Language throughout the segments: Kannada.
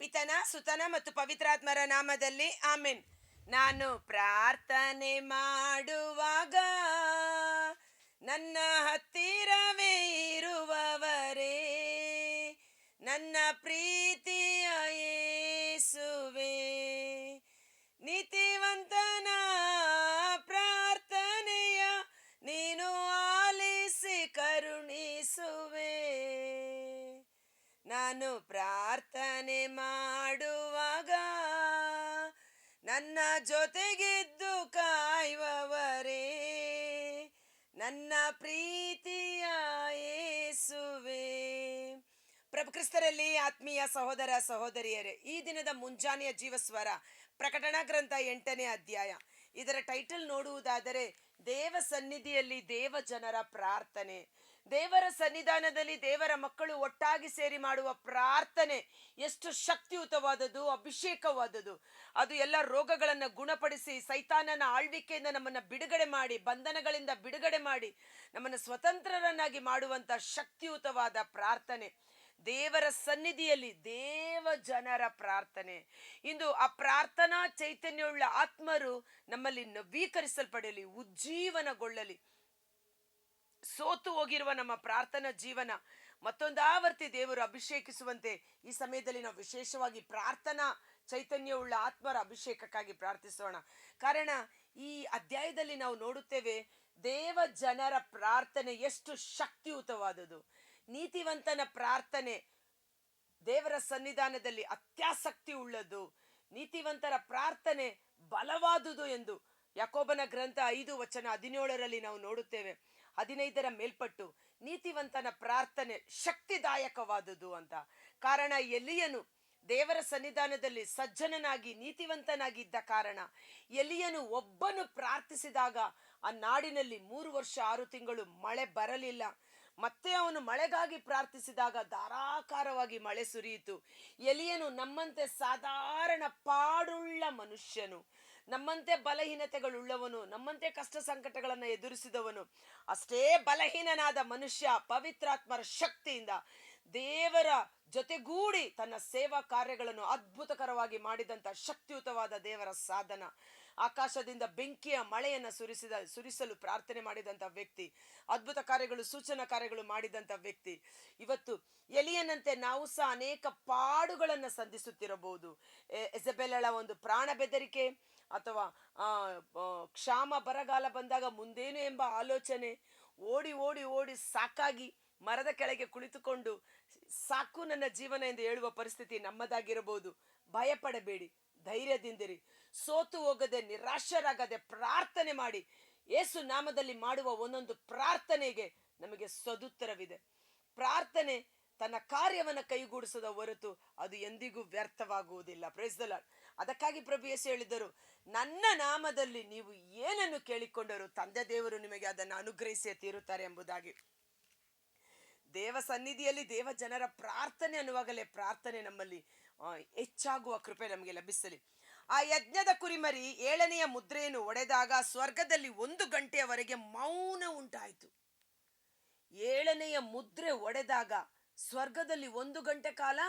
ಪಿತನ, ಸುತನ ಮತ್ತು ಪವಿತ್ರಾತ್ಮರ ನಾಮದಲ್ಲಿ ಆಮೆನ್. ನಾನು ಪ್ರಾರ್ಥನೆ ಮಾಡುವಾಗ ನನ್ನ ಹತ್ತಿರವೇ ಇರುವವರೇ, ನನ್ನ ಪ್ರೀತಿಯ ಯೇಸುವೆ. ಪ್ರಾರ್ಥನೆ ಮಾಡುವಾಗ ನನ್ನ ಜೊತೆಗಿದ್ದು ಕಾಯುವವರೇ, ನನ್ನ ಪ್ರೀತಿಯ ಏಸುವೆ ಪ್ರಭು ಕ್ರಿಸ್ತರಲ್ಲಿ ಆತ್ಮೀಯ ಸಹೋದರ ಸಹೋದರಿಯರೇ, ಈ ದಿನದ ಮುಂಜಾನೆಯ ಜೀವಸ್ವರ, ಪ್ರಕಟಣಾ ಗ್ರಂಥ ಎಂಟನೇ ಅಧ್ಯಾಯ. ಇದರ ಟೈಟಲ್ ನೋಡುವುದಾದರೆ ದೇವ ಸನ್ನಿಧಿಯಲ್ಲಿ ದೇವ ಜನರ ಪ್ರಾರ್ಥನೆ. ದೇವರ ಸನ್ನಿಧಾನದಲ್ಲಿ ದೇವರ ಮಕ್ಕಳು ಒಟ್ಟಾಗಿ ಸೇರಿ ಮಾಡುವ ಪ್ರಾರ್ಥನೆ ಎಷ್ಟು ಶಕ್ತಿಯುತವಾದದ್ದು, ಅಭಿಷೇಕವಾದದ್ದು. ಅದು ಎಲ್ಲ ರೋಗಗಳನ್ನು ಗುಣಪಡಿಸಿ, ಸೈತಾನನ ಆಳ್ವಿಕೆಯಿಂದ ನಮ್ಮನ್ನು ಬಿಡುಗಡೆ ಮಾಡಿ, ಬಂಧನಗಳಿಂದ ಬಿಡುಗಡೆ ಮಾಡಿ, ನಮ್ಮನ್ನು ಸ್ವತಂತ್ರರನ್ನಾಗಿ ಮಾಡುವಂಥ ಶಕ್ತಿಯುತವಾದ ಪ್ರಾರ್ಥನೆ. ದೇವರ ಸನ್ನಿಧಿಯಲ್ಲಿ ದೇವ ಜನರ ಪ್ರಾರ್ಥನೆ. ಇಂದು ಆ ಪ್ರಾರ್ಥನಾ ಚೈತನ್ಯವುಳ್ಳ ಆತ್ಮರು ನಮ್ಮಲ್ಲಿ ನವೀಕರಿಸಲ್ಪಡಲಿ, ಉಜ್ಜೀವನಗೊಳ್ಳಲಿ. ಸೋತು ಹೋಗಿರುವ ನಮ್ಮ ಪ್ರಾರ್ಥನಾ ಜೀವನ ಮತ್ತೊಂದಾವರ್ತಿ ದೇವರು ಅಭಿಷೇಕಿಸುವಂತೆ ಈ ಸಮಯದಲ್ಲಿ ನಾವು ವಿಶೇಷವಾಗಿ ಪ್ರಾರ್ಥನಾ ಚೈತನ್ಯವುಳ್ಳ ಆತ್ಮರ ಅಭಿಷೇಕಕ್ಕಾಗಿ ಪ್ರಾರ್ಥಿಸೋಣ. ಕಾರಣ, ಈ ಅಧ್ಯಾಯದಲ್ಲಿ ನಾವು ನೋಡುತ್ತೇವೆ, ದೇವ ಜನರ ಪ್ರಾರ್ಥನೆ ಎಷ್ಟು ಶಕ್ತಿಯುತವಾದುದು ನೀತಿವಂತನ ಪ್ರಾರ್ಥನೆ ದೇವರ ಸನ್ನಿಧಾನದಲ್ಲಿ ಅತ್ಯಾಸಕ್ತಿ ಉಳ್ಳದು ನೀತಿವಂತರ ಪ್ರಾರ್ಥನೆ ಬಲವಾದುದು ಎಂದು ಯಾಕೋಬನ ಗ್ರಂಥ ಐದು ವಚನ ಹದಿನೇಳರಲ್ಲಿ ನಾವು ನೋಡುತ್ತೇವೆ. ಹದಿನೈದರ ಮೇಲ್ಪಟ್ಟು ನೀತಿವಂತನ ಪ್ರಾರ್ಥನೆ ಶಕ್ತಿದಾಯಕವಾದುದು ಅಂತ. ಕಾರಣ ಎಲಿಯನು ದೇವರ ಸನ್ನಿಧಾನದಲ್ಲಿ ಸಜ್ಜನನಾಗಿ ನೀತಿವಂತನಾಗಿದ್ದ ಕಾರಣ ಎಲಿಯನು ಒಬ್ಬನು ಪ್ರಾರ್ಥಿಸಿದಾಗ ಆ ನಾಡಿನಲ್ಲಿ ಮೂರು ವರ್ಷ ಆರು ತಿಂಗಳು ಮಳೆ ಬರಲಿಲ್ಲ. ಮತ್ತೆ ಅವನು ಮಳೆಗಾಗಿ ಪ್ರಾರ್ಥಿಸಿದಾಗ ಧಾರಾಕಾರವಾಗಿ ಮಳೆ ಸುರಿಯಿತು. ಎಲಿಯನು ನಮ್ಮಂತೆ ಸಾಧಾರಣ ಪಾಡುಳ್ಳ ಮನುಷ್ಯನು. ನಮ್ಮಂತೆ ಬಲಹೀನತೆಗಳುಳ್ಳವನು, ನಮ್ಮಂತೆ ಕಷ್ಟ ಸಂಕಟಗಳನ್ನು ಎದುರಿಸಿದವನು, ಅಷ್ಟೇ ಬಲಹೀನನಾದ ಮನುಷ್ಯ ಪವಿತ್ರಾತ್ಮರ ಶಕ್ತಿಯಿಂದ ದೇವರ ಜೊತೆಗೂಡಿ ತನ್ನ ಸೇವಾ ಕಾರ್ಯಗಳನ್ನು ಅದ್ಭುತಕರವಾಗಿ ಮಾಡಿದಂಥ ಶಕ್ತಿಯುತವಾದ ದೇವರ ಸಾಧನ. ಆಕಾಶದಿಂದ ಬೆಂಕಿಯ ಮಳೆಯನ್ನು ಸುರಿಸಿದ, ಸುರಿಸಲು ಪ್ರಾರ್ಥನೆ ಮಾಡಿದಂಥ ವ್ಯಕ್ತಿ, ಅದ್ಭುತ ಕಾರ್ಯಗಳು, ಸೂಚನಾ ಕಾರ್ಯಗಳು ಮಾಡಿದಂಥ ವ್ಯಕ್ತಿ. ಇವತ್ತು ಎಲಿಯನಂತೆ ನಾವು ಸಹ ಅನೇಕ ಪಾಡುಗಳನ್ನು ಸಂಧಿಸುತ್ತಿರಬಹುದು. ಎಸಬೆಲಳ ಒಂದು ಪ್ರಾಣ ಬೆದರಿಕೆ ಅಥವಾ ಕ್ಷಾಮ ಬರಗಾಲ ಬಂದಾಗ ಮುಂದೇನು ಎಂಬ ಆಲೋಚನೆ ಓಡಿ ಓಡಿ ಓಡಿ ಸಾಕಾಗಿ ಮರದ ಕೆಳಗೆ ಕುಳಿತುಕೊಂಡು ಸಾಕು ನನ್ನ ಜೀವನ ಎಂದು ಹೇಳುವ ಪರಿಸ್ಥಿತಿ ನಮ್ಮದಾಗಿರಬಹುದು. ಭಯಪಡಬೇಡಿ, ಧೈರ್ಯದಿಂದಿರಿ. ಸೋತು ಹೋಗದೆ, ನಿರಾಶರಾಗದೆ ಪ್ರಾರ್ಥನೆ ಮಾಡಿ. ಏಸು ನಾಮದಲ್ಲಿ ಮಾಡುವ ಒಂದೊಂದು ಪ್ರಾರ್ಥನೆಗೆ ನಮಗೆ ಸದುತ್ತರವಿದೆ. ಪ್ರಾರ್ಥನೆ ತನ್ನ ಕಾರ್ಯವನ್ನು ಕೈಗೂಡಿಸದ ಹೊರತು ಅದು ಎಂದಿಗೂ ವ್ಯರ್ಥವಾಗುವುದಿಲ್ಲ. ಪ್ರೈಸ್ದಲ ಅದಕ್ಕಾಗಿ ಪ್ರಭು ಯೇಸು ಹೇಳಿದರು, ನನ್ನ ನಾಮದಲ್ಲಿ ನೀವು ಏನನ್ನು ಕೇಳಿಕೊಂಡರು? ತಂದೆ ದೇವರು ನಿಮಗೆ ಅದನ್ನು ಅನುಗ್ರಹಿಸಿ ತೀರುತ್ತಾರೆ ಎಂಬುದಾಗಿ. ದೇವ ಸನ್ನಿಧಿಯಲ್ಲಿ ದೇವ ಜನರ ಪ್ರಾರ್ಥನೆ ಅನ್ನುವಾಗಲೇ ಪ್ರಾರ್ಥನೆ ನಮ್ಮಲ್ಲಿ ಹೆಚ್ಚಾಗುವ ಕೃಪೆ ನಮಗೆ ಲಭಿಸಲಿ. ಆ ಯಜ್ಞದ ಕುರಿಮರಿ ಏಳನೆಯ ಮುದ್ರೆಯನ್ನು ಒಡೆದಾಗ ಸ್ವರ್ಗದಲ್ಲಿ ಒಂದು ಗಂಟೆಯವರೆಗೆ ಮೌನ ಉಂಟಾಯಿತು. ಏಳನೆಯ ಮುದ್ರೆ ಒಡೆದಾಗ ಸ್ವರ್ಗದಲ್ಲಿ ಒಂದು ಗಂಟೆ ಕಾಲ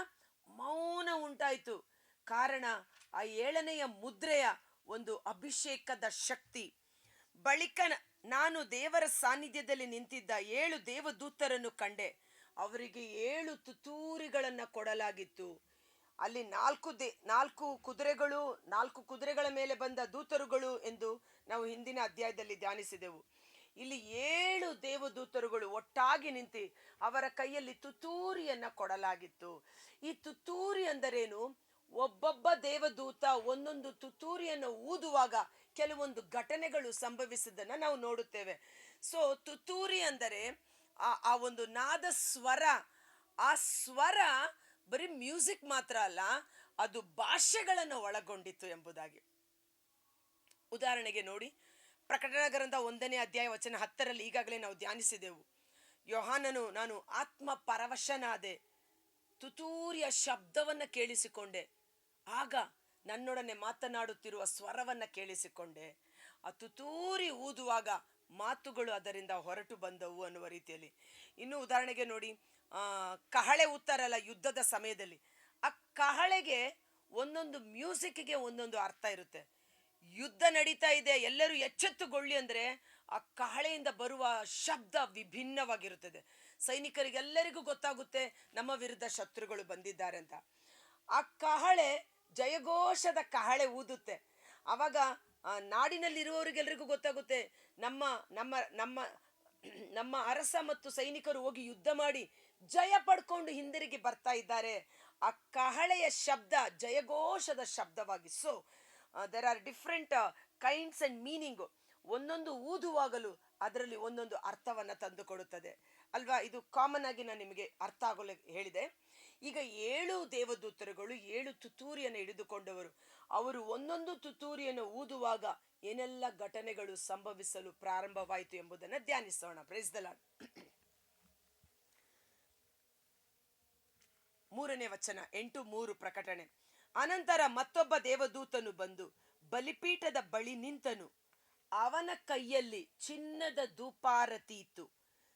ಮೌನ ಉಂಟಾಯಿತು. ಕಾರಣ ಆ ಏಳನೆಯ ಮುದ್ರೆಯ ಒಂದು ಅಭಿಷೇಕದ ಶಕ್ತಿ. ಬಳಿಕ ನಾನು ದೇವರ ಸಾನ್ನಿಧ್ಯದಲ್ಲಿ ನಿಂತಿದ್ದ ಏಳು ದೇವದೂತರನ್ನು ಕಂಡೆ. ಅವರಿಗೆ ಏಳು ತುತ್ತೂರಿಗಳನ್ನು ಕೊಡಲಾಗಿತ್ತು. ಅಲ್ಲಿ ನಾಲ್ಕು ದೇ, ನಾಲ್ಕು ಕುದುರೆಗಳು, ನಾಲ್ಕು ಕುದುರೆಗಳ ಮೇಲೆ ಬಂದ ದೂತರುಗಳು ಎಂದು ನಾವು ಹಿಂದಿನ ಅಧ್ಯಾಯದಲ್ಲಿ ಧ್ಯಾನಿಸಿದೆವು. ಇಲ್ಲಿ ಏಳು ದೇವದೂತರುಗಳು ಒಟ್ಟಾಗಿ ನಿಂತಿ ಅವರ ಕೈಯಲ್ಲಿ ತುತ್ತೂರಿಯನ್ನು ಕೊಡಲಾಗಿತ್ತು. ಈ ತುತ್ತೂರಿ ಅಂದರೇನು? ಒಬ್ಬೊಬ್ಬ ದೇವದೂತ ಒಂದೊಂದು ತುತ್ತೂರಿಯನ್ನು ಊದುವಾಗ ಕೆಲವೊಂದು ಘಟನೆಗಳು ಸಂಭವಿಸಿದ್ದನ್ನು ನಾವು ನೋಡುತ್ತೇವೆ. ಸೊ ತುತ್ತೂರಿ ಅಂದರೆ ಆ ಒಂದು ನಾದ ಸ್ವರ, ಆ ಸ್ವರ ಬರೀ ಮ್ಯೂಸಿಕ್ ಮಾತ್ರ ಅಲ್ಲ, ಅದು ಭಾಷೆಗಳನ್ನು ಒಳಗೊಂಡಿತ್ತು ಎಂಬುದಾಗಿ. ಉದಾಹರಣೆಗೆ ನೋಡಿ, ಪ್ರಕಟಣ ಗ್ರಂಥ ಒಂದನೇ ಅಧ್ಯಾಯ ವಚನ ಹತ್ತರಲ್ಲಿ ಈಗಾಗಲೇ ನಾವು ಧ್ಯಾನಿಸಿದೆವು. ಯೋಹಾನನು, ನಾನು ಆತ್ಮ ಪರವಶನಾದೆ ತುತೂರಿಯ ಶಬ್ದವನ್ನು ಕೇಳಿಸಿಕೊಂಡೆ. ಆಗ ನನ್ನೊಡನೆ ಮಾತನಾಡುತ್ತಿರುವ ಸ್ವರವನ್ನು ಕೇಳಿಸಿಕೊಂಡೆ. ಆ ತುತೂರಿ ಊದುವಾಗ ಮಾತುಗಳು ಅದರಿಂದ ಹೊರಟು ಬಂದವು ಅನ್ನುವ ರೀತಿಯಲ್ಲಿ. ಇನ್ನು ಉದಾಹರಣೆಗೆ ನೋಡಿ ಕಹಳೆ ಉತ್ತರಲ್ಲ ಯುದ್ಧದ ಸಮಯದಲ್ಲಿ. ಆ ಕಹಳೆ ಕಹಳೆಗೆ ಒಂದೊಂದು ಮ್ಯೂಸಿಕ್ಗೆ ಒಂದೊಂದು ಅರ್ಥ ಇರುತ್ತೆ. ಯುದ್ಧ ನಡೀತಾ ಇದೆ, ಎಲ್ಲರೂ ಎಚ್ಚೆತ್ತುಗೊಳ್ಳಿ ಅಂದ್ರೆ ಆ ಕಹಳೆಯಿಂದ ಬರುವ ಶಬ್ದ ವಿಭಿನ್ನವಾಗಿರುತ್ತದೆ. ಸೈನಿಕರಿಗೆಲ್ಲರಿಗೂ ಗೊತ್ತಾಗುತ್ತೆ, ನಮ್ಮ ವಿರುದ್ಧ ಶತ್ರುಗಳು ಬಂದಿದ್ದಾರೆ ಅಂತ. ಆ ಕಹಳೆ ಜಯಘೋಷದ ಕಹಳೆ ಊದುತ್ತೆ. ಅವಾಗ, ಆ ನಾಡಿನಲ್ಲಿರುವವರಿಗೆಲ್ಲರಿಗೂ ಗೊತ್ತಾಗುತ್ತೆ, ನಮ್ಮ ನಮ್ಮ ನಮ್ಮ ನಮ್ಮ ಅರಸ ಮತ್ತು ಸೈನಿಕರು ಹೋಗಿ ಯುದ್ಧ ಮಾಡಿ ಜಯ ಪಡ್ಕೊಂಡು ಹಿಂದಿರುಗಿ ಬರ್ತಾ ಇದ್ದಾರೆ. ಆ ಕಹಳೆಯ ಶಬ್ದ ಜಯಘೋಷದ ಶಬ್ದವಾಗಿ so there are different kinds and meaning ಒಂದೊಂದು ಊದುವಾಗಲು ಅದರಲ್ಲಿ ಒಂದೊಂದು ಅರ್ಥವನ್ನ ತಂದುಕೊಡುತ್ತದೆ. ಅಲ್ವಾ? ಇದು ಕಾಮನ್ ಆಗಿ ನಾನು ನಿಮಗೆ ಅರ್ಥ ಆಗಲು ಹೇಳಿದೆ. ಈಗ ಏಳು ದೇವದೂತರುಗಳು, ಏಳು ತುತ್ತೂರಿಯನ್ನು ಹಿಡಿದುಕೊಂಡವರು. ಅವರು ಒಂದೊಂದು ತುತ್ತೂರಿಯನ್ನು ಊದುವಾಗ ಏನೆಲ್ಲ ಘಟನೆಗಳು ಸಂಭವಿಸಲು ಪ್ರಾರಂಭವಾಯಿತು ಎಂಬುದನ್ನು ಧ್ಯಾನಿಸೋಣ. ಪ್ರೈಸ್ ದ ಲಾರ್ಡ್ ಮೂರನೇ ವಚನ, ಎಂಟು ಮೂರು ಪ್ರಕಟಣೆ. ಅನಂತರ ಮತ್ತೊಬ್ಬ ದೇವದೂತನು ಬಂದು ಬಲಿಪೀಠದ ಬಳಿ ನಿಂತನು. ಅವನ ಕೈಯಲ್ಲಿ ಚಿನ್ನದ ಧೂಪಾರತಿ ಇತ್ತು.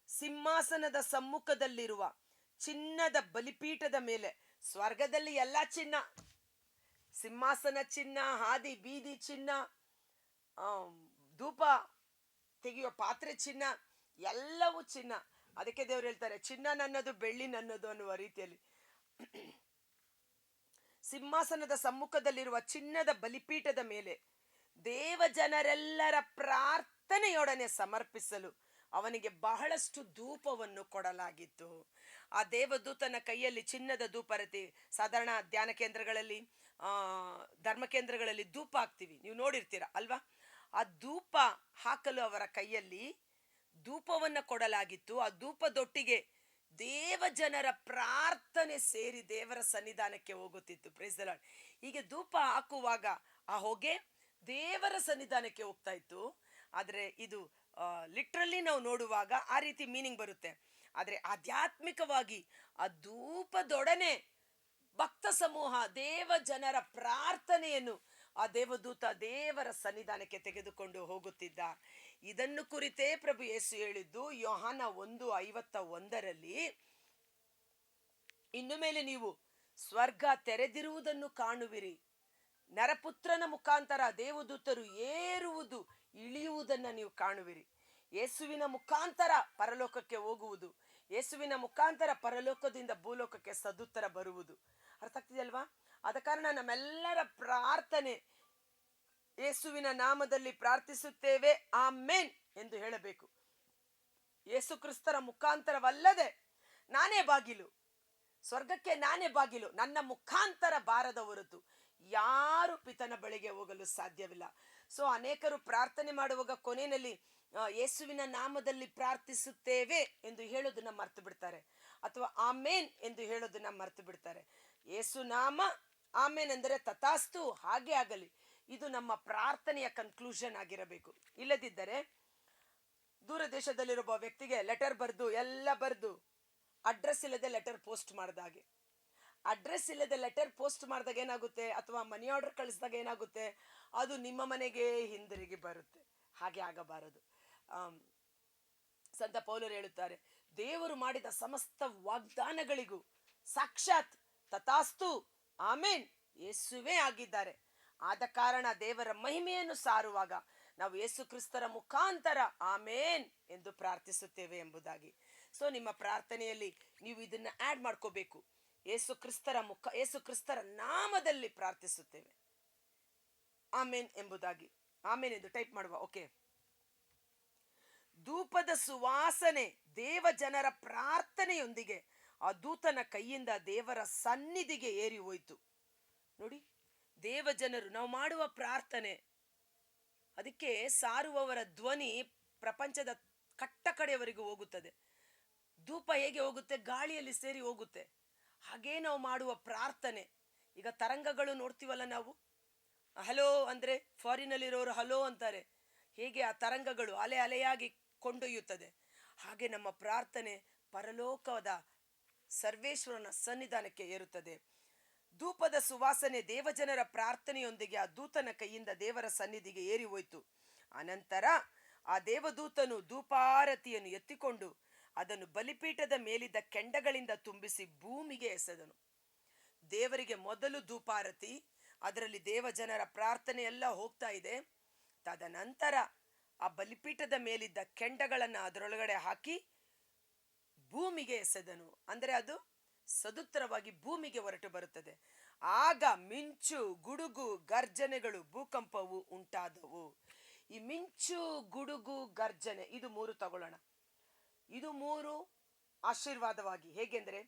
ಸಿಂಹಾಸನದ ಸಮ್ಮುಖದಲ್ಲಿರುವ ಚಿನ್ನದ ಬಲಿಪೀಠದ ಮೇಲೆ. ಸ್ವರ್ಗದಲ್ಲಿ ಎಲ್ಲ ಚಿನ್ನ. ಸಿಂಹಾಸನ ಚಿನ್ನ, ಹಾದಿ ಬೀದಿ ಚಿನ್ನ ಧೂಪ, ತೆಗೆಯುವ ಪಾತ್ರೆ ಚಿನ್ನ, ಎಲ್ಲವೂ ಚಿನ್ನ. ಅದಕ್ಕೆ ದೇವ್ರು ಹೇಳ್ತಾರೆ, ಚಿನ್ನ ನನ್ನದು, ಬೆಳ್ಳಿ ನನ್ನದು ಅನ್ನುವ ರೀತಿಯಲ್ಲಿ. ಸಿಂಹಾಸನದ ಸಮ್ಮುಖದಲ್ಲಿರುವ ಚಿನ್ನದ ಬಲಿಪೀಠದ ಮೇಲೆ ದೇವ ಜನರೆಲ್ಲರ ಪ್ರಾರ್ಥನೆಯೊಡನೆ ಸಮರ್ಪಿಸಲು ಅವನಿಗೆ ಬಹಳಷ್ಟು ಧೂಪವನ್ನು ಕೊಡಲಾಗಿತ್ತು. ಆ ದೇವದೂತನ ಕೈಯಲ್ಲಿ ಚಿನ್ನದ ಧೂಪರತಿ, ಸಾಧಾರಣ ಧ್ಯಾನ ಕೇಂದ್ರಗಳಲ್ಲಿ ಧರ್ಮ ಕೇಂದ್ರಗಳಲ್ಲಿ ಧೂಪ ಹಾಕ್ತೀವಿ. ನೀವು ನೋಡಿರ್ತೀರ, ಅಲ್ವಾ? ಆ ಧೂಪ ಹಾಕಲು ಅವರ ಕೈಯಲ್ಲಿ ಧೂಪವನ್ನು ಕೊಡಲಾಗಿತ್ತು. ಆ ಧೂಪದೊಟ್ಟಿಗೆ ದೇವ ಜನರ ಪ್ರಾರ್ಥನೆ ಸೇರಿ ದೇವರ ಸನ್ನಿಧಾನಕ್ಕೆ ಹೋಗುತ್ತಿತ್ತು. ಪ್ರೇಸ್ ದ ಲಾರ್ಡ್ ಹೀಗೆ ಧೂಪ ಹಾಕುವಾಗ ಆ ಹೊಗೆ ದೇವರ ಸನ್ನಿಧಾನಕ್ಕೆ ಹೋಗ್ತಾ ಇತ್ತು. ಆದರೆ ಇದು ಲಿಟ್ರಲಿ ನಾವು ನೋಡುವಾಗ ಆ ರೀತಿ ಮೀನಿಂಗ್ ಬರುತ್ತೆ. ಆದರೆ ಆಧ್ಯಾತ್ಮಿಕವಾಗಿ ಆ ಧೂಪದೊಡನೆ ಭಕ್ತ ಸಮೂಹ, ದೇವ ಜನರ ಪ್ರಾರ್ಥನೆಯನ್ನು ಆ ದೇವದೂತ ದೇವರ ಸನ್ನಿಧಾನಕ್ಕೆ ತೆಗೆದುಕೊಂಡು ಹೋಗುತ್ತಿದ್ದ. ಇದನ್ನು ಕುರಿತೇ ಪ್ರಭು ಯೇಸು ಹೇಳಿದ್ದು, ಯೋಹಾನ ಒಂದು ಐವತ್ತ ಒಂದರಲ್ಲಿ, ಇನ್ನು ಮೇಲೆ ನೀವು ಸ್ವರ್ಗ ತೆರೆದಿರುವುದನ್ನು ಕಾಣುವಿರಿ. ನರಪುತ್ರನ ಮುಖಾಂತರ ದೇವದೂತರು ಏರುವುದು, ಇಳಿಯುವುದನ್ನು ನೀವು ಕಾಣುವಿರಿ. ಯೇಸುವಿನ ಮುಖಾಂತರ ಪರಲೋಕಕ್ಕೆ ಹೋಗುವುದು ಯೇಸುವಿನ ಮುಖಾಂತರ ಪರಲೋಕದಿಂದ ಭೂಲೋಕಕ್ಕೆ ಸದುತ್ತರ ಬರುವುದು. ಅರ್ಥ ಆಗ್ತಿದೆಯಲ್ವಾ ಆದ ಕಾರಣ ನಮ್ಮೆಲ್ಲರ ಪ್ರಾರ್ಥನೆ ಯೇಸುವಿನ ನಾಮದಲ್ಲಿ ಪ್ರಾರ್ಥಿಸುತ್ತೇವೆ. ಆಮೇನ್ ಎಂದು ಹೇಳಬೇಕು. ಯೇಸು ಕ್ರಿಸ್ತರ ಮುಖಾಂತರವಲ್ಲದೆ ನಾನೇ ಬಾಗಿಲು. ಸ್ವರ್ಗಕ್ಕೆ ನಾನೇ ಬಾಗಿಲು. ನನ್ನ ಮುಖಾಂತರ ಬಾರದ ಹೊರತು ಯಾರು ಪಿತನ ಬಳಿಗೆ ಹೋಗಲು ಸಾಧ್ಯವಿಲ್ಲ. ಸೊ ಅನೇಕರು ಪ್ರಾರ್ಥನೆ ಮಾಡುವಾಗ ಕೊನೆಯಲ್ಲಿ ಆ, ಯೇಸುವಿನ ನಾಮದಲ್ಲಿ ಪ್ರಾರ್ಥಿಸುತ್ತೇವೆ ಎಂದು ಹೇಳೋದನ್ನ ಮರ್ತು ಬಿಡ್ತಾರೆ. ಅಥವಾ ಆಮೇನ್ ಎಂದು ಹೇಳೋದನ್ನ ಮರ್ತು ಬಿಡ್ತಾರೆ. ಯೇಸು ನಾಮ, ಆಮೇನ್ ಅಂದರೆ ತಥಾಸ್ತು, ಹಾಗೆ ಆಗಲಿ. ಇದು ನಮ್ಮ ಪ್ರಾರ್ಥನೆಯ ಕನ್ಕ್ಲೂಷನ್ ಆಗಿರಬೇಕು. ಇಲ್ಲದಿದ್ದರೆ ದೂರ ದೇಶದಲ್ಲಿರುವ ವ್ಯಕ್ತಿಗೆ ಲೆಟರ್ ಬರೆದು, ಎಲ್ಲ ಬರೆದು ಅಡ್ರೆಸ್ ಇಲ್ಲದೆ ಲೆಟರ್ ಪೋಸ್ಟ್ ಮಾಡಿದಾಗೆ ಅಡ್ರೆಸ್ ಇಲ್ಲದೆ ಲೆಟರ್ ಪೋಸ್ಟ್ ಮಾಡಿದಾಗ ಏನಾಗುತ್ತೆ? ಅಥವಾ ಮನಿ ಆರ್ಡರ್ ಕಳಿಸಿದಾಗ ಏನಾಗುತ್ತೆ? ಅದು ನಿಮ್ಮ ಮನೆಗೆ ಹಿಂದಿರುಗಿ ಬರುತ್ತೆ. ಹಾಗೆ ಆಗಬಾರದು. ಸಂತ ಪೌಲರು ಹೇಳುತ್ತಾರೆ, ದೇವರು ಮಾಡಿದ ಸಮಸ್ತ ವಾಗ್ದಾನಗಳಿಗೂ ಸಾಕ್ಷಾತ್ ತಥಾಸ್ತು, ಆಮೇನ್, ಯೇಸುವೇ ಆಗಿದ್ದಾರೆ. ಆದ ಕಾರಣ ದೇವರ ಮಹಿಮೆಯನ್ನು ಸಾರುವಾಗ ನಾವು ಯೇಸು ಕ್ರಿಸ್ತರ ಮುಖಾಂತರ ಆಮೇನ್ ಎಂದು ಪ್ರಾರ್ಥಿಸುತ್ತೇವೆ ಎಂಬುದಾಗಿ. ಸೊ ನಿಮ್ಮ ಪ್ರಾರ್ಥನೆಯಲ್ಲಿ ನೀವು ಇದನ್ನ ಆಡ್ ಮಾಡ್ಕೋಬೇಕು. ಯೇಸು ಕ್ರಿಸ್ತರ ಮುಖ, ಯೇಸು ಕ್ರಿಸ್ತರ ನಾಮದಲ್ಲಿ ಪ್ರಾರ್ಥಿಸುತ್ತೇವೆ. ಆಮೇನ್ ಎಂಬುದಾಗಿ. ಆಮೇನ್ ಎಂದು ಟೈಪ್ ಮಾಡುವ ಓಕೆ ಧೂಪದ ಸುವಾಸನೆ ದೇವ ಜನರ ಪ್ರಾರ್ಥನೆಯೊಂದಿಗೆ ಆ ದೂತನ ಕೈಯಿಂದ ದೇವರ ಸನ್ನಿಧಿಗೆ ಏರಿ ಹೋಯಿತು. ನೋಡಿ, ದೇವ ಜನರು ನಾವು ಮಾಡುವ ಪ್ರಾರ್ಥನೆ, ಅದಕ್ಕೆ ಸಾರುವವರ ಧ್ವನಿ ಪ್ರಪಂಚದ ಕಟ್ಟ ಕಡೆಯವರೆಗೂ ಹೋಗುತ್ತದೆ. ಧೂಪ ಹೇಗೆ ಹೋಗುತ್ತೆ? ಗಾಳಿಯಲ್ಲಿ ಸೇರಿ ಹೋಗುತ್ತೆ. ಹಾಗೇ ನಾವು ಮಾಡುವ ಪ್ರಾರ್ಥನೆ. ಈಗ ತರಂಗಗಳು ನೋಡ್ತೀವಲ್ಲ ನಾವು? ಹಲೋ ಅಂದ್ರೆ ಫಾರಿನಲ್ಲಿರೋರು ಹಲೋ ಅಂತಾರೆ. ಹೇಗೆ ಆ ತರಂಗಗಳು ಅಲೆ ಅಲೆಯಾಗಿ ಕೊಂಡೊಯ್ಯುತ್ತದೆ. ಹಾಗೆ ನಮ್ಮ ಪ್ರಾರ್ಥನೆ ಪರಲೋಕದ ಸರ್ವೇಶ್ವರನ ಸನ್ನಿಧಾನಕ್ಕೆ ಏರುತ್ತದೆ. ಧೂಪದ ಸುವಾಸನೆ ದೇವಜನರ ಪ್ರಾರ್ಥನೆಯೊಂದಿಗೆ ಆ ದೂತನ ಕೈಯಿಂದ ದೇವರ ಸನ್ನಿಧಿಗೆ ಏರಿ ಹೋಯಿತು. ಅನಂತರ ಆ ದೇವದೂತನು ಧೂಪಾರತಿಯನ್ನು ಎತ್ತಿಕೊಂಡು ಅದನ್ನು ಬಲಿಪೀಠದ ಮೇಲಿದ್ದ ಕೆಂಡಗಳಿಂದ ತುಂಬಿಸಿ ಭೂಮಿಗೆ ಎಸೆದನು. ದೇವರಿಗೆ ಮೊದಲು ಧೂಪಾರತಿ, ಅದರಲ್ಲಿ ದೇವಜನರ ಪ್ರಾರ್ಥನೆ ಎಲ್ಲ ಹೋಗ್ತಾ ಇದೆ. ತದನಂತರ ಆ ಬಲಿಪೀಠದ ಮೇಲಿದ್ದ ಕೆಂಡಗಳನ್ನು ಅದರೊಳಗಡೆ ಹಾಕಿ ಭೂಮಿಗೆ ಎಸೆದನು. ಅಂದರೆ ಅದು ಸದುತ್ತರವಾಗಿ ಭೂಮಿಗೆ ಹೊರಟು ಬರುತ್ತದೆ. ಆಗ ಮಿಂಚು, ಗುಡುಗು, ಗರ್ಜನೆಗಳು ಭೂಕಂಪವು ಉಂಟಾದವು. ಈ ಮಿಂಚು, ಗುಡುಗು, ಗರ್ಜನೆ ಇದು ಮೂರು ತಗೊಳ್ಳೋಣ. ಇದು ಮೂರು ಆಶೀರ್ವಾದವಾಗಿ. ಹೇಗೆಂದರೆ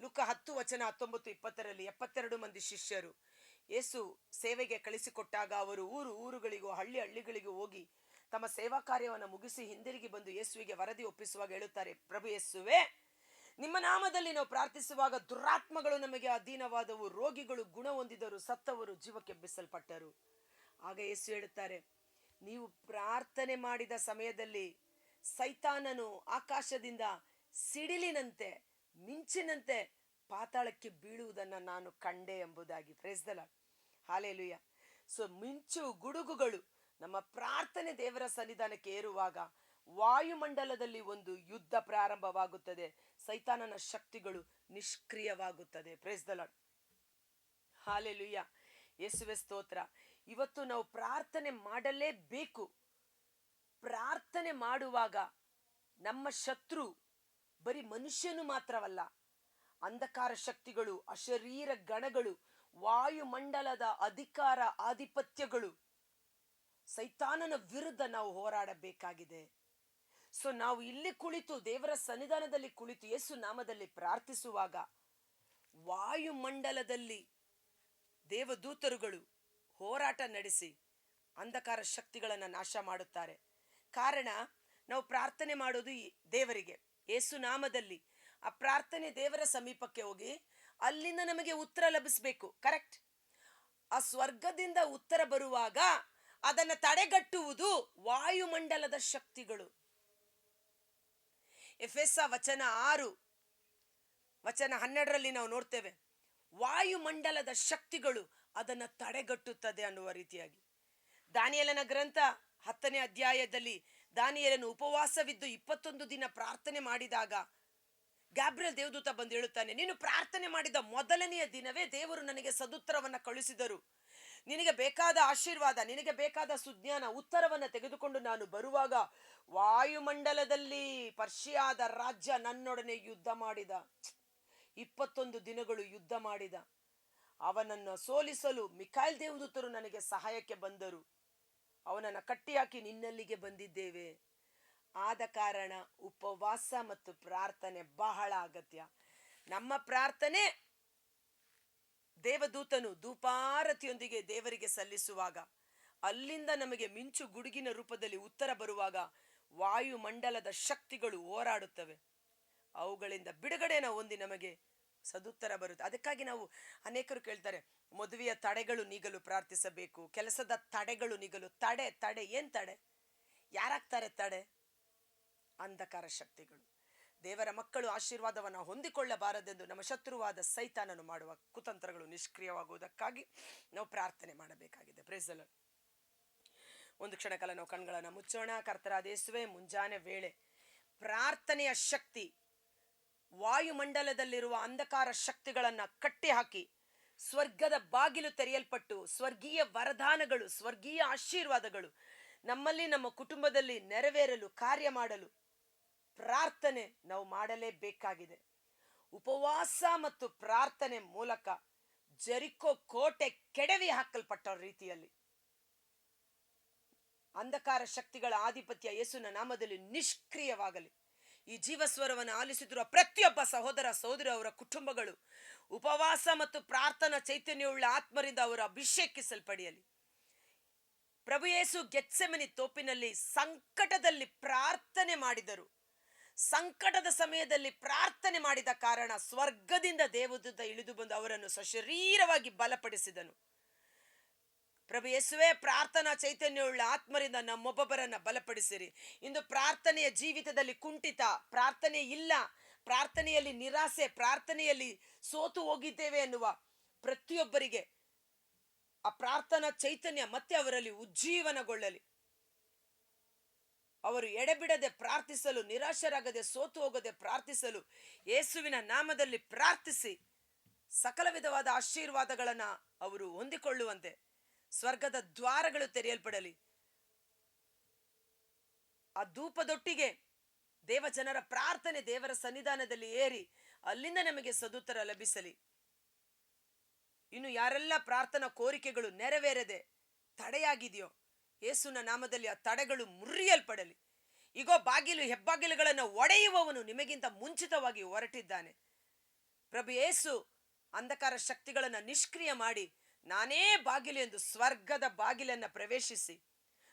ಲುಕ ಹತ್ತು ವಚನ ಹತ್ತೊಂಬತ್ತು ಇಪ್ಪತ್ತರಲ್ಲಿ ಎಪ್ಪತ್ತೆರಡು ಮಂದಿ ಶಿಷ್ಯರು ಯೇಸು ಸೇವೆಗೆ ಕಳಿಸಿಕೊಟ್ಟಾಗ ಅವರು ಊರು ಊರುಗಳಿಗೂ ಹಳ್ಳಿ ಹಳ್ಳಿಗಳಿಗೂ ಹೋಗಿ ತಮ್ಮ ಸೇವಾ ಕಾರ್ಯವನ್ನು ಮುಗಿಸಿ ಹಿಂದಿರುಗಿ ಬಂದು ಯೇಸುವಿಗೆ ವರದಿ ಒಪ್ಪಿಸುವಾಗ ಹೇಳುತ್ತಾರೆ, ಪ್ರಭು ಯೇಸುವೆ, ನಿಮ್ಮ ನಾಮದಲ್ಲಿ ನಾವು ಪ್ರಾರ್ಥಿಸುವಾಗ ದುರಾತ್ಮಗಳು ನಮಗೆ ಅಧೀನವಾದವು, ರೋಗಿಗಳು ಗುಣ ಹೊಂದಿದರು ಸತ್ತವರು ಜೀವಕ್ಕೆ ಬಿಸಲ್ಪಟ್ಟರು ಆಗ ಯೇಸು ಹೇಳುತ್ತಾರೆ, ನೀವು ಪ್ರಾರ್ಥನೆ ಮಾಡಿದ ಸಮಯದಲ್ಲಿ ಸೈತಾನನು ಆಕಾಶದಿಂದ ಸಿಡಿಲಿನಂತೆ, ಮಿಂಚಿನಂತೆ ಪಾತಾಳಕ್ಕೆ ಬೀಳುವುದನ್ನ ನಾನು ಕಂಡೆ ಎಂಬುದಾಗಿ. ಪ್ರೇಸ್ದಲ ಹಾಲೇಲುಯ್ಯ ಸೊ ಮಿಂಚು ಗುಡುಗುಗಳು ನಮ್ಮ ಪ್ರಾರ್ಥನೆ ದೇವರ ಸನ್ನಿಧಾನಕ್ಕೆ ಏರುವಾಗ ವಾಯುಮಂಡಲದಲ್ಲಿ ಒಂದು ಯುದ್ಧ ಪ್ರಾರಂಭವಾಗುತ್ತದೆ. ಸೈತಾನನ ಶಕ್ತಿಗಳು ನಿಷ್ಕ್ರಿಯವಾಗುತ್ತದೆ. ಪ್ರೇಸ್ ದ ಲಾಡ್ ಹಾಲೆಲುಯ್ಯ ಯೇಸುವೆ ಸ್ತೋತ್ರ. ಇವತ್ತು ನಾವು ಪ್ರಾರ್ಥನೆ ಮಾಡಲೇಬೇಕು. ಪ್ರಾರ್ಥನೆ ಮಾಡುವಾಗ ನಮ್ಮ ಶತ್ರು ಬರೀ ಮನುಷ್ಯನು ಮಾತ್ರವಲ್ಲ, ಅಂಧಕಾರ ಶಕ್ತಿಗಳು, ಅಶರೀರ ಗಣಗಳು, ವಾಯುಮಂಡಲದ ಅಧಿಕಾರ, ಆಧಿಪತ್ಯಗಳು ಸೈತಾನನ ವಿರುದ್ಧ ನಾವು ಹೋರಾಡಬೇಕಾಗಿದೆ. ಸೊ ನಾವು ಇಲ್ಲಿ ಕುಳಿತು, ದೇವರ ಸನ್ನಿಧಾನದಲ್ಲಿ ಕುಳಿತು, ಯೇಸು ನಾಮದಲ್ಲಿ ಪ್ರಾರ್ಥಿಸುವಾಗ, ವಾಯುಮಂಡಲದಲ್ಲಿ ದೇವದೂತರುಗಳು ಹೋರಾಟ ನಡೆಸಿ, ಅಂಧಕಾರ ಶಕ್ತಿಗಳನ್ನು ನಾಶ ಮಾಡುತ್ತಾರೆ. ಕಾರಣ, ನಾವು ಪ್ರಾರ್ಥನೆ ಮಾಡೋದು ದೇವರಿಗೆ. ಯೇಸು ನಾಮದಲ್ಲಿ ಆ ಪ್ರಾರ್ಥನೆ ದೇವರ ಸಮೀಪಕ್ಕೆ ಹೋಗಿ, ಅಲ್ಲಿಂದ ನಮಗೆ ಉತ್ತರ ಲಭಿಸಬೇಕು ಕರೆಕ್ಟ್ ಆ ಸ್ವರ್ಗದಿಂದ ಉತ್ತರ ಬರುವಾಗ ಅದನ್ನು ತಡೆಗಟ್ಟುವುದು ವಾಯುಮಂಡಲದ ಶಕ್ತಿಗಳು. ಎಫೆಸ ವಚನ ಆರು, ವಚನ ಹನ್ನೆರಡರಲ್ಲಿ ನಾವು ನೋಡ್ತೇವೆ, ವಾಯುಮಂಡಲದ ಶಕ್ತಿಗಳು ಅದನ್ನು ತಡೆಗಟ್ಟುತ್ತದೆ ಅನ್ನುವ ರೀತಿಯಾಗಿ. ದಾನಿಯಲನ ಗ್ರಂಥ ಹತ್ತನೇ ಅಧ್ಯಾಯದಲ್ಲಿ ದಾನಿಯಲನು ಉಪವಾಸವಿದ್ದು ಇಪ್ಪತ್ತೊಂದು ದಿನ ಪ್ರಾರ್ಥನೆ ಮಾಡಿದಾಗ ಗ್ಯಾಬ್ರಿಯಲ್ ದೇವದೂತ ಬಂದು ಹೇಳುತ್ತಾನೆ, ನೀನು ಪ್ರಾರ್ಥನೆ ಮಾಡಿದ ಮೊದಲನೆಯ ದಿನವೇ ದೇವರು ನನಗೆ ಸದುತ್ತರವನ್ನು ಕಳುಹಿಸಿದರು. ನಿನಗೆ ಬೇಕಾದ ಆಶೀರ್ವಾದ, ನಿನಗೆ ಬೇಕಾದ ಸುಜ್ಞಾನ ಉತ್ತರವನ್ನು ತೆಗೆದುಕೊಂಡು ನಾನು ಬರುವಾಗ ವಾಯುಮಂಡಲದಲ್ಲಿ ಪರ್ಷಿಯಾದ ರಾಜ್ಯ ನನ್ನೊಡನೆ ಯುದ್ಧ ಮಾಡಿದ. ಇಪ್ಪತ್ತೊಂದು ದಿನಗಳು ಯುದ್ಧ ಮಾಡಿದ. ಅವನನ್ನು ಸೋಲಿಸಲು ಮಿಖಾಯಿಲ್ ದೇವದೂತರು ನನಗೆ ಸಹಾಯಕ್ಕೆ ಬಂದರು. ಅವನನ್ನು ಕಟ್ಟಿಹಾಕಿ ನಿನ್ನಲ್ಲಿಗೆ ಬಂದಿದ್ದೇವೆ. ಆದ ಕಾರಣ ಉಪವಾಸ ಮತ್ತು ಪ್ರಾರ್ಥನೆ ಬಹಳ ಅಗತ್ಯ. ನಮ್ಮ ಪ್ರಾರ್ಥನೆ ದೇವದೂತನು ಧೂಪಾರತಿಯೊಂದಿಗೆ ದೇವರಿಗೆ ಸಲ್ಲಿಸುವಾಗ, ಅಲ್ಲಿಂದ ನಮಗೆ ಮಿಂಚು ಗುಡುಗಿನ ರೂಪದಲ್ಲಿ ಉತ್ತರ ಬರುವಾಗ ವಾಯುಮಂಡಲದ ಶಕ್ತಿಗಳು ಹೋರಾಡುತ್ತವೆ. ಅವುಗಳಿಂದ ಬಿಡುಗಡೆನ ಹೊಂದಿ ನಮಗೆ ಸದುತ್ತರ ಬರುತ್ತೆ, ಅದಕ್ಕಾಗಿ ನಾವು ಅನೇಕರು ಕೇಳ್ತಾರೆ, ಮದುವೆಯ ತಡೆಗಳು ನೀಗಲು ಪ್ರಾರ್ಥಿಸಬೇಕು, ಕೆಲಸದ ತಡೆಗಳು ನೀಗಲು, ತಡೆ ತಡೆ, ಏನ್ ತಡೆ? ಯಾರಾಗ್ತಾರೆ ತಡೆ? ಅಂಧಕಾರ ಶಕ್ತಿಗಳು. ದೇವರ ಮಕ್ಕಳು ಆಶೀರ್ವಾದವನ್ನು ಹೊಂದಿಕೊಳ್ಳಬಾರದೆಂದು ನಮ್ಮ ಶತ್ರುವಾದ ಸೈತಾನನು ಮಾಡುವ ಕುತಂತ್ರಗಳು ನಿಷ್ಕ್ರಿಯವಾಗುವುದಕ್ಕಾಗಿ ನಾವು ಪ್ರಾರ್ಥನೆ ಮಾಡಬೇಕಾಗಿದೆ. ಪ್ರೇಸಲ ಒಂದು ಕ್ಷಣ ಕಾಲ ನಾವು ಕಣ್ಗಳನ್ನು ಮುಚ್ಚೋಣ. ಕರ್ತರಾದೇಸುವೆ ಮುಂಜಾನೆ ವೇಳೆ ಪ್ರಾರ್ಥನೆಯ ಶಕ್ತಿ ವಾಯುಮಂಡಲದಲ್ಲಿರುವ ಅಂಧಕಾರ ಶಕ್ತಿಗಳನ್ನು ಕಟ್ಟಿಹಾಕಿ, ಸ್ವರ್ಗದ ಬಾಗಿಲು ತೆರೆಯಲ್ಪಟ್ಟು, ಸ್ವರ್ಗೀಯ ವರದಾನಗಳು, ಸ್ವರ್ಗೀಯ ಆಶೀರ್ವಾದಗಳು ನಮ್ಮಲ್ಲಿ ನಮ್ಮ ಕುಟುಂಬದಲ್ಲಿ ನೆರವೇರಲು, ಕಾರ್ಯ ಮಾಡಲು ಪ್ರಾರ್ಥನೆ ನಾವು ಮಾಡಲೇಬೇಕಾಗಿದೆ. ಉಪವಾಸ ಮತ್ತು ಪ್ರಾರ್ಥನೆ ಮೂಲಕ ಜರಿಕೋ ಕೋಟೆ ಕೆಡವಿ ಹಾಕಲ್ಪಟ್ಟ ರೀತಿಯಲ್ಲಿ. ಅಂಧಕಾರ ಶಕ್ತಿಗಳ ಆಧಿಪತ್ಯ ಯೇಸುನ ನಾಮದಲ್ಲಿ ನಿಷ್ಕ್ರಿಯವಾಗಲಿ. ಈ ಜೀವಸ್ವರವನ್ನು ಆಲಿಸುತ್ತಿರುವ ಪ್ರತಿಯೊಬ್ಬ ಸಹೋದರ ಸಹೋದರಿ ಅವರ ಕುಟುಂಬಗಳು ಉಪವಾಸ ಮತ್ತು ಪ್ರಾರ್ಥನಾ ಚೈತನ್ಯವುಳ್ಳ ಆತ್ಮರಿಂದ ಅವರು ಅಭಿಷೇಕಿಸಲ್ಪಡೆಯಲಿ. ಪ್ರಭು ಯೇಸು ಗೆತ್ಸೆಮನಿ ತೋಪಿನಲ್ಲಿ ಸಂಕಟದಲ್ಲಿ ಪ್ರಾರ್ಥನೆ ಮಾಡಿದರು. ಸಂಕಟದ ಸಮಯದಲ್ಲಿ ಪ್ರಾರ್ಥನೆ ಮಾಡಿದ ಕಾರಣ ಸ್ವರ್ಗದಿಂದ ದೇವದೂತ ಇಳಿದು ಬಂದು ಅವರನ್ನು ಸಶರೀರವಾಗಿ ಬಲಪಡಿಸಿದನು. ಪ್ರಭು ಯೇಸುವೆ, ಪ್ರಾರ್ಥನಾ ಚೈತನ್ಯವುಳ್ಳ ಆತ್ಮರಿಂದ ನಮ್ಮೊಬ್ಬೊಬ್ಬರನ್ನ ಬಲಪಡಿಸಿರಿ. ಇಂದು ಪ್ರಾರ್ಥನೆಯ ಜೀವಿತದಲ್ಲಿ ಕುಂಠಿತ, ಪ್ರಾರ್ಥನೆ ಇಲ್ಲ, ಪ್ರಾರ್ಥನೆಯಲ್ಲಿ ನಿರಾಸೆ, ಪ್ರಾರ್ಥನೆಯಲ್ಲಿ ಸೋತು ಹೋಗಿದ್ದೇವೆ ಎನ್ನುವ ಪ್ರತಿಯೊಬ್ಬರಿಗೆ ಆ ಪ್ರಾರ್ಥನಾ ಚೈತನ್ಯ ಮತ್ತೆ ಅವರಲ್ಲಿ ಉಜ್ಜೀವನಗೊಳ್ಳಲಿ. ಅವರು ಎಡೆಬಿಡದೆ ಪ್ರಾರ್ಥಿಸಲು, ನಿರಾಶರಾಗದೆ ಸೋತು ಹೋಗದೆ ಪ್ರಾರ್ಥಿಸಲು ಯೇಸುವಿನ ನಾಮದಲ್ಲಿ ಪ್ರಾರ್ಥಿಸಿ ಸಕಲ ವಿಧವಾದ ಆಶೀರ್ವಾದಗಳನ್ನ ಅವರು ಹೊಂದಿಕೊಳ್ಳುವಂತೆ ಸ್ವರ್ಗದ ದ್ವಾರಗಳು ತೆರೆಯಲ್ಪಡಲಿ. ಆ ಧೂಪದೊಟ್ಟಿಗೆ ದೇವ ಜನರ ಪ್ರಾರ್ಥನೆ ದೇವರ ಸನ್ನಿಧಾನದಲ್ಲಿ ಏರಿ ಅಲ್ಲಿಂದ ನಮಗೆ ಸದುತ್ತರ ಲಭಿಸಲಿ. ಇನ್ನು ಯಾರೆಲ್ಲ ಪ್ರಾರ್ಥನಾ ಕೋರಿಕೆಗಳು ನೆರವೇರದೆ ತಡೆಯಾಗಿದೆಯೋ ಯೇಸುನ ನಾಮದಲ್ಲಿ ಆ ತಡೆಗಳು ಮುರಿಯಲ್ಪಡಲಿ. ಈಗೋ ಬಾಗಿಲು ಹೆಬ್ಬಾಗಿಲುಗಳನ್ನು ಒಡೆಯುವವನು ನಿಮಗಿಂತ ಮುಂಚಿತವಾಗಿ ಹೊರಟಿದ್ದಾನೆ. ಪ್ರಭು ಯೇಸು ಅಂಧಕಾರ ಶಕ್ತಿಗಳನ್ನು ನಿಷ್ಕ್ರಿಯ ಮಾಡಿ ನಾನೇ ಬಾಗಿಲು ಎಂದು ಸ್ವರ್ಗದ ಬಾಗಿಲನ್ನು ಪ್ರವೇಶಿಸಿ,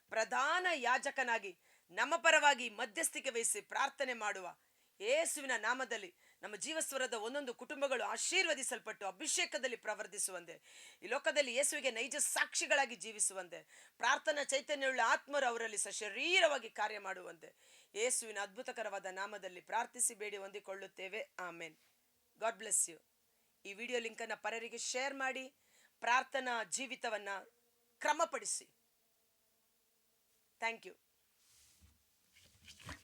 ಪ್ರಧಾನ ಯಾಜಕನಾಗಿ ನಮ್ಮ ಪರವಾಗಿ ಮಧ್ಯಸ್ಥಿಕೆ ವಹಿಸಿ ಪ್ರಾರ್ಥನೆ ಮಾಡುವ ಯೇಸುವಿನ ನಾಮದಲ್ಲಿ ನಮ್ಮ ಜೀವಸ್ವರದ ಒಂದೊಂದು ಕುಟುಂಬಗಳು ಆಶೀರ್ವದಿಸಲ್ಪಟ್ಟು, ಅಭಿಷೇಕದಲ್ಲಿ ಪ್ರವರ್ಧಿಸುವಂತೆ, ಈ ಲೋಕದಲ್ಲಿ ಯೇಸುವಿಗೆ ನೈಜ ಸಾಕ್ಷಿಗಳಾಗಿ ಜೀವಿಸುವಂತೆ, ಪ್ರಾರ್ಥನಾ ಚೈತನ್ಯವುಳ್ಳ ಆತ್ಮರು ಅವರಲ್ಲಿ ಸಶರೀರವಾಗಿ ಕಾರ್ಯ ಮಾಡುವಂತೆ, ಯೇಸುವಿನ ಅದ್ಭುತಕರವಾದ ನಾಮದಲ್ಲಿ ಪ್ರಾರ್ಥಿಸಿ ಬೇಡಿ ಹೊಂದಿಕೊಳ್ಳುತ್ತೇವೆ. ಆಮೇನ್. God bless you. ಈ ವಿಡಿಯೋ ಲಿಂಕನ್ನು ಪರರಿಗೆ ಶೇರ್ ಮಾಡಿ, ಪ್ರಾರ್ಥನಾ ಜೀವಿತವನ್ನ ಕ್ರಮಪಡಿಸಿ. Thank you.